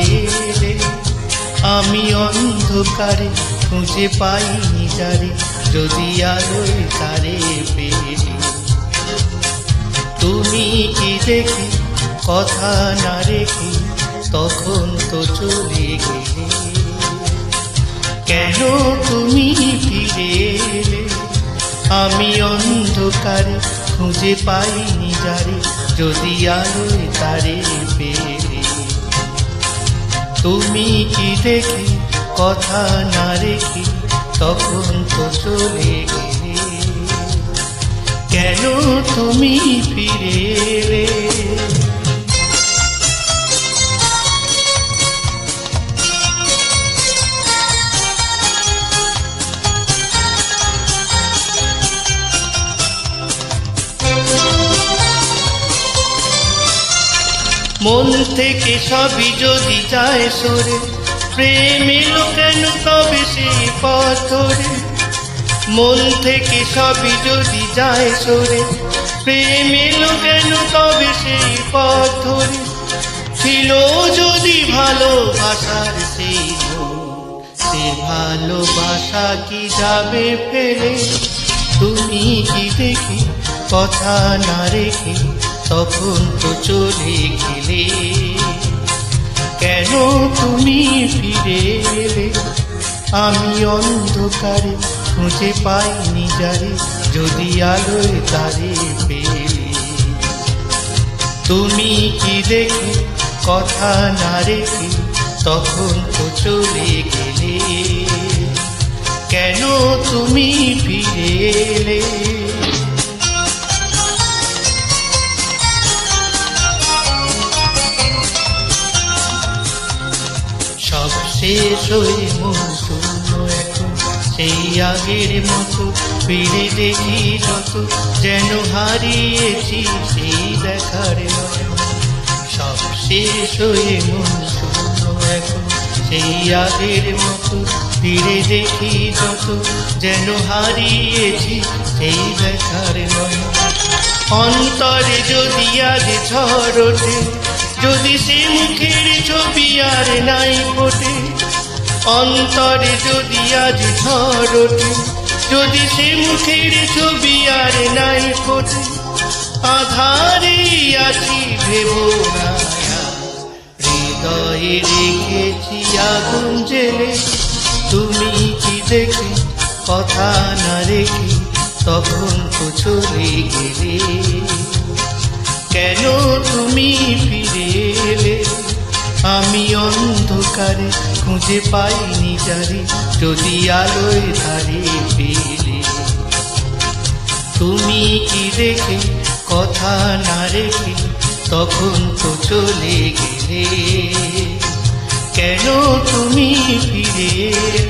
এলে আমি অন্ধকারে খুঁজে পাইনি যারে, যদি আলোয় তারে পেলে। তুমি কি দেখে কথা না রেখে তখন তো চলে গেলে? কেন তুমি ফিরে এলে? আমি অন্ধকারে খুঁজে পাইনি যারে, যদি আলোয় তারে পেলে। তুমি কি দেখি কথা না রেখে তখন তো চলে গেলে? কেন তুমি ফিরে এলে? মন থেকে সবই যদি যায় সরে, প্রেম এলো কেন তবে সেই পথ ধরে? মন থেকে সবই যদি যায় সরে, প্রেম এলো কেন তবে সেই পথ ধরে? ছিল যদি ভালোবাসার সেই সে ভালোবাসা কি যাবে ফেলে? তুমি কি দেখে, কথা না রেখে তখন তো চলে গেলে। কেন তুমি ফিরে এলে? আমি অন্ধকারে খুঁজে পাইনি যারে, যদি আলোয় তারে পেলে। তুমি কি দেখে কথা না রেখে তখন তো চলে গেলে? কেন তুমি ফিরে এলে? শেষ হয়ে শূন্য এখন সেই আগের মতো ফিরে দেখি যত যেন হারিয়েছি সেই দেখার। সব শেষ হয়ে শূন্য এখন সেই আগের মতো ফিরে দেখি যত, যেন হারিয়েছি সেই দেখার নয় অন্তরে যদি আজ ঝড় যদি সে মুখের ছবি আর নাই ফোটে অন্তরে যদি আজ ঝড় যদি সে মুখের ছবি আর নাই ফোটে, আধারে আছি ভেব হৃদয়ে রেখেছি আগুন জেলে, তুমি কি দেখে কথা না রেখে তখন তো গেলে কেন তুমি ফিরে এলে? আমি অন্ধকারে খুঁজে পাইনি যারে যদি আলোয় ধারে পেলে। তুমি কি দেখে কথা না রেখে তখন তো চলে গেলে? কেন তুমি ফিরে